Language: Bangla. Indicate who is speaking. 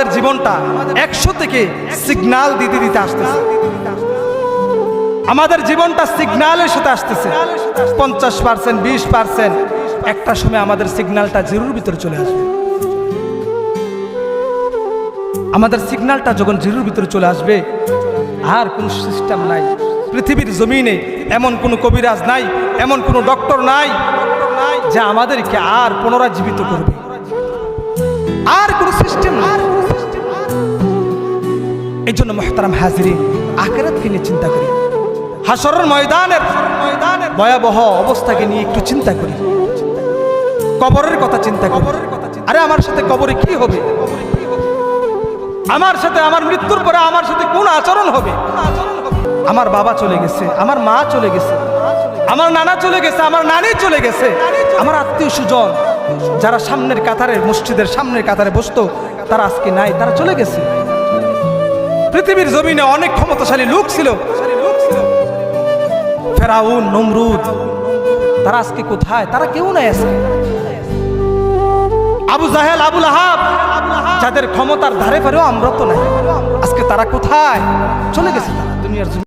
Speaker 1: আমাদের জীবনটা একশো থেকে সিগনাল দিতে দিতে আসতেছে। আমাদের জীবনটা সিগনালের সাথে আসতেছে। পঞ্চাশ পার্সেন্ট বিশ পার্সেন্ট একটা সময় আমাদের সিগন্যালটা জিরোর ভিতরে চলে আসবে। আমাদের সিগন্যালটা যখন জিরোর ভিতরে চলে আসবে, আর কোনো সিস্টেম নাই। পৃথিবীর জমিনে এমন কোনো কবিরাজ নাই, এমন কোনো ডক্টর নাই, যা আমাদেরকে আর পুনরায় জীবিত করবে। এই জন্য মহতারাম হাজিরিন আখেরাতকে নিয়ে চিন্তা করি। হাসরের ময়দানের ময়দানের ভয়াবহ অবস্থাকে নিয়ে একটু চিন্তা করি। কবরের কথা চিন্তা কবরের কথা আরে আমার সাথে কবরে কি হবে? আমার সাথে আমার মৃত্যুর পরে আমার সাথে কোন আচরণ হবে? আমার বাবা চলে গেছে, আমার মা চলে গেছে, আমার নানা চলে গেছে, আমার নানি চলে গেছে, আমার আত্মীয় সুজন যারা সামনের কাতারে, মসজিদের সামনের কাতারে বসতো, তারা আজকে নাই, তারা চলে গেছে। পৃথিবীর জমিনে অনেক ক্ষমতাশালী লোক ছিল। ফেরাউন, নমরুদ, তারা আজকে কোথায়? তারা কেউ নাই আজকে। আবু জাহেল আবুল আহাব যাদের ক্ষমতার ধারে পারেও আমরা তো নাই। আজকে তারা কোথায়? চলে গেছে তারা। দুনিয়ার